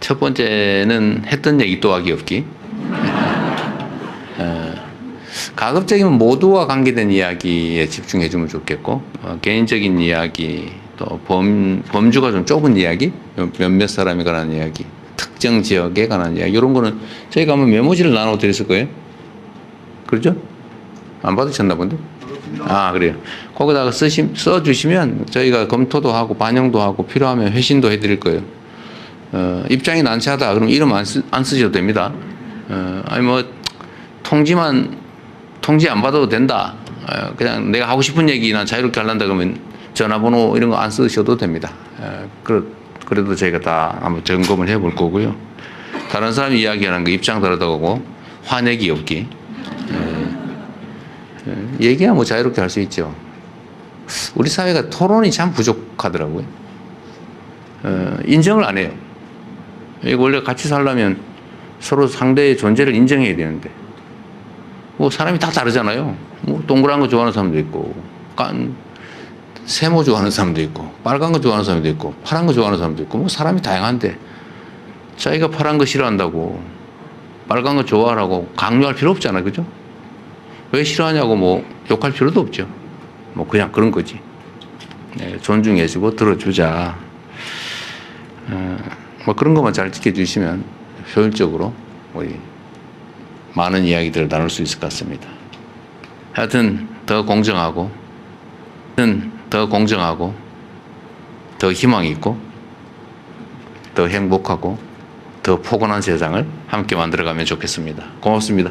첫 번째는 했던 얘기 또 하기 없기. 어, 가급적이면 모두와 관계된 이야기에 집중해 주면 좋겠고 어, 개인적인 이야기 또 범, 범주가 좀 좁은 이야기 몇몇 사람에 관한 이야기 특정 지역에 관한 이야기 이런 거는 저희가 한번 메모지를 나눠 드렸을 거예요 그렇죠? 안 받으셨나 본데? 아 그래요 거기다가 쓰시, 써주시면 저희가 검토도 하고 반영도 하고 필요하면 회신도 해드릴 거예요 어, 입장이 난처하다 그럼 이름 안, 쓰, 안 쓰셔도 됩니다 어, 아니 뭐 통지만 통지 안 받아도 된다. 어, 그냥 내가 하고 싶은 얘기나 자유롭게 하란다 그러면 전화번호 이런 거 안 쓰셔도 됩니다. 어, 그래, 그래도 저희가 다 한번 점검을 해볼 거고요. 다른 사람 이야기하는 거 입장 다르다고 화내기 없기. 예, 예, 얘기야 뭐 자유롭게 할 수 있죠. 우리 사회가 토론이 참 부족하더라고요. 어, 인정을 안 해요. 이거 원래 같이 살려면 서로 상대의 존재를 인정해야 되는데 뭐 사람이 다 다르잖아요. 뭐 동그란 거 좋아하는 사람도 있고, 깐 세모 좋아하는 사람도 있고, 빨간 거 좋아하는 사람도 있고, 파란 거 좋아하는 사람도 있고, 뭐 사람이 다양한데 자기가 파란 거 싫어한다고 빨간 거 좋아하라고 강요할 필요 없잖아요, 그죠? 왜 싫어하냐고 뭐 욕할 필요도 없죠. 뭐 그냥 그런 거지. 네, 존중해주고 들어주자. 어, 뭐 그런 것만 잘 지켜주시면 효율적으로 우리 많은 이야기들을 나눌 수 있을 것 같습니다. 하여튼 더 공정하고, 하여튼 더 공정하고, 더 희망이 있고, 더 행복하고, 더 포근한 세상을 함께 만들어가면 좋겠습니다. 고맙습니다.